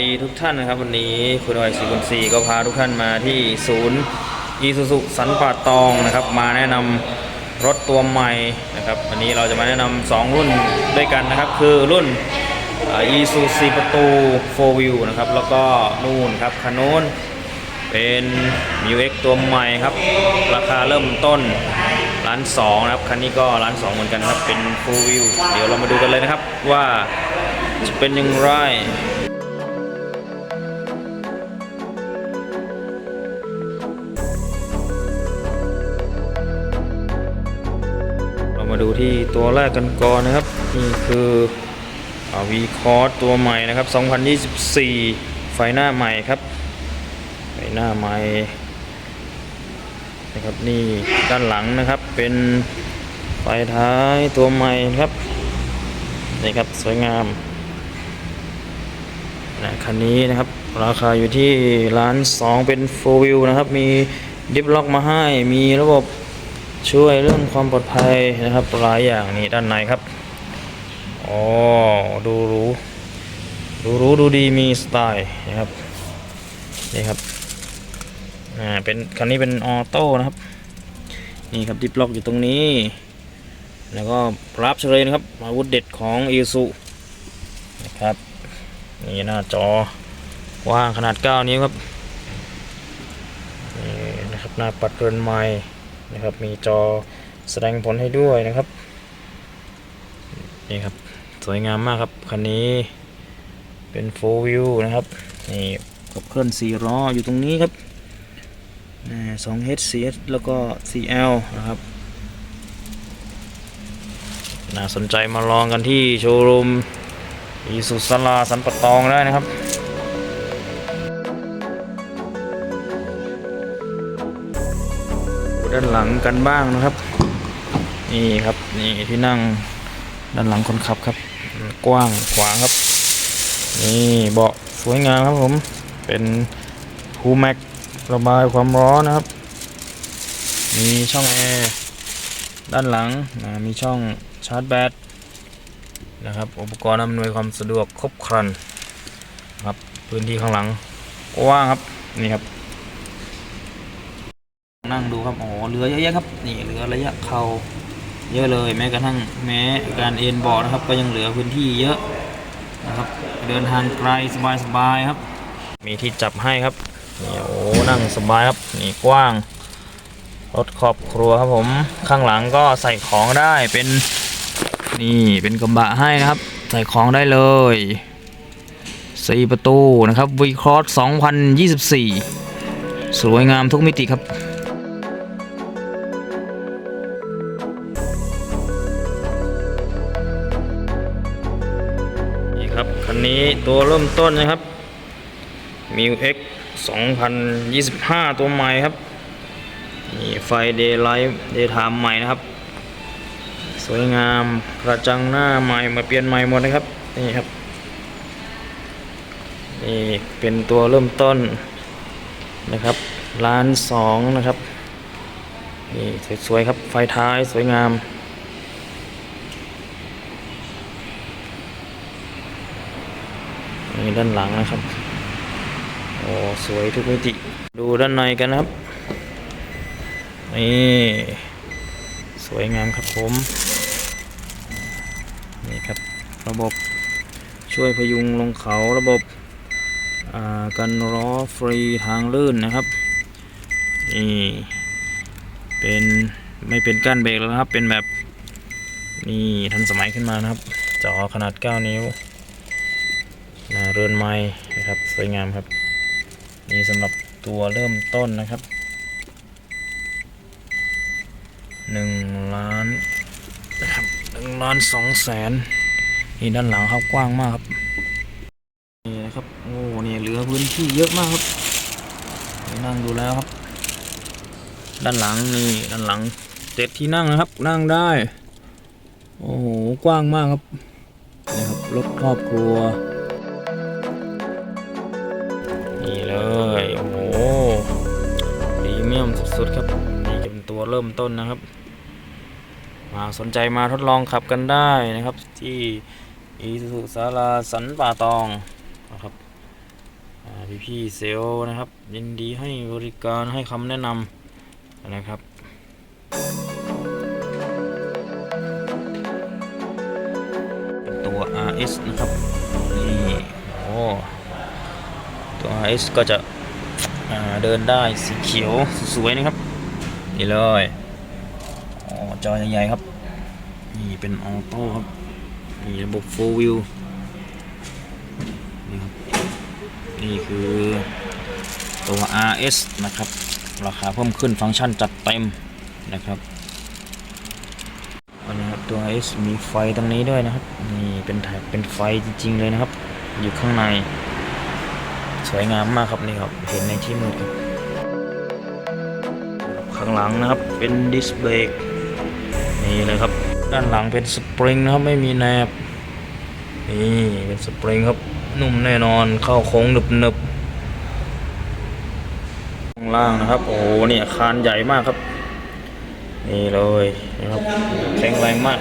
ดีทุกท่านนะครับ วันนี้คุณอ้อยสี่คนสี่ก็พาทุกท่านมาที่ศูนย์อีซูซุสันป่าตองนะครับ มาแนะนำรถตัวใหม่นะครับ วันนี้เราจะมาแนะนำสองรุ่นด้วยกันนะครับ คือรุ่นอีซูซีประตู 4 Wheel นะครับ แล้วก็นู่นครับคันนู้นเป็น m u x ตัวใหม่ครับ ราคาเริ่มต้นานสองนะครับคันนี้ก็ล้านสองเหมือนกันครับเป็น4 Wheel เดี๋ยวเรามาดูกันเลยนะครับว่าจะเป็นอยังไงเรามาดูที่ตัวแรกกันก่อนนะครับ นี่คือวีคอร์ตัวใหม่นะครับ 2024 ไฟหน้าใหม่ครับ ไฟหน้าใหม่ นะครับนี่ด้านหลังนะครับเป็นไฟท้ายตัวใหม่ครับนี่ครับสวยงามนะคันนี้นะครับราคาอยู่ที่ล้านสองเป็น4 wheel นะครับ มีดิฟล็อกมาให้ มีระบบช่วยเรื่องความปลอดภัยนะครับหลายอย่างนี่ด้านในครับอ๋อดูรู้ดูรู้ดูดีมีสไตล์นะครับนี่ครับ อ่าเป็นคันนี้เป็นออโต้นะครับ นี่ครับดิปล็อกอยู่ตรงนี้ แล้วก็รับเฉลยนะครับอาวุธเด็ดของอีซูนะครับนี่หน้าจอกว้างขนาด 9 นิ้วครับนี่นะครับหน้าปัดเรือนไม้นะครับมีจอแสดงผลให้ด้วยนะครับนี่ครับสวยงามมากครับคันนี้เป็น 4 view นะครับนี่ขับเคลื่อน4ล้ออยู่ตรงนี้ครับ อ่า2 HCS แล้วก็ CL นะครับ น่าสนใจมาลองกันที่โชว์รูมอีสุสลาสันปะตองได้นะครับด้านหลังกันบ้างนะครับ นี่ครับนี่ที่นั่งด้านหลังคนขับครับ กว้างขวางครับ นี่เบาะสวยงามครับผมเป็นพูแม็ก ระบายความร้อนนะครับ มีช่องแอร์ด้านหลังนะมีช่องชาร์จแบตนะครับ อุปกรณ์อำนวยความสะดวกครบครันครับพื้นที่ข้างหลังกว้างครับนี่ครับ นั่งดูครับโอ้โหเรือเยอะแยะครับนี่เรือระยะเขาเยอะเลยแม้กระทั่งแม้การเอ็นเบาะนะครับ ก็ยังเหลือพื้นที่เยอะนะครับ เดินทางไกลสบายๆครับ มีที่จับให้ครับ นี่โอ้นั่งสบายครับนี่กว้างรถครอบครัวครับผมข้างหลังก็ใส่ของได้เป็นนี่เป็นกระบะให้นะครับ ใส่ของได้เลยสี่ประตูนะครับ V Cross 2024 สวยงามทุกมิติครับนี่ครับคันนี้ตัวเริ่มต้นนะครับ m i X 2025 ตัวใหม่ครับ นี่ไฟ Daylight Daytime ใหม่นะครับ สวยงามกระจังหน้าใหม่มาเปลี่ยนใหม่หมดนะครับ นี่ครับ นี่เป็นตัวเริ่มต้นนะครับล้านสองนะครับ นี่สวยๆครับ ไฟท้ายสวยงามนี่ด้านหลังนะครับ โอ้สวยทุกมิติ ดูด้านในกันครับ นี่ สวยงามครับผม นี่ครับระบบช่วยพยุงลงเขาระบบกันล้อฟรีทางลื่นนะครับ นี่ เป็นไม่เป็นก้านเบรกแล้วครับ เป็นแบบนี่ทันสมัยขึ้นมานะครับ จอขนาด 9 นิ้วนะเรือนไม้นะครับ สวยงามครับ นี่สำหรับตัวเริ่มต้นนะครับหนึ่งล้านนะครับหนึ่งล้านสองแสนนี่ด้านหลังครับกว้างมากครับนี่นะครับโอ้นี่เหลือพื้นที่เยอะมากครับน,นั่งดูแล้วครับ ด้านหลังนี่ด้านหลังเจ็ดที่นั่งนะครับ นั่งได้โอ้โหกว้างมากครับนี่ครับรถครอบครัว นี่เลย โอ้โหพรีเมียมสุดๆครับนี่เป็นตัวเริ่มต้นนะครับ มาสนใจมาทดลองขับกันได้นะครับ ที่อีสุสาราสันป่าตองนะครับพี่พี่เซลนะครับ ยินดีให้บริการให้คำแนะนำนะครับตัว RS นะครับ นี่ โอ้ ตัว RS ก็จะเดินได้สีเขียวสวยๆนะครับ นี่เลยอ๋อจอใหญ่ๆครับ นี่เป็นออโต้ครับนี่ระบบ4 wheel นี่ครับนี่คือตัว RS นะครับ ราคาเพิ่มขึ้นฟังก์ชันจัดเต็มนะครับอันนี้ครับตัว S มีไฟตรงนี้ด้วยนะครับ นี่เป็นแท็กเป็นไฟจริงๆเลยนะครับ อยู่ข้างใน สวยงามมากครับนี่ครับเห็นในที่มืดครับข้างหลังนะครับเป็นดิสเบรกนี่เลยครับ ด้านหลังเป็นสปริงนะครับไม่มีแนบนี่เป็นสปริงครับนุ่มแน่นอนเข้าโค้งหนึบหนึบข้างล่างนะครับ โอ้โหนี่อาคารใหญ่มากครับ นี่เลยนะครับแข็งแรงมาก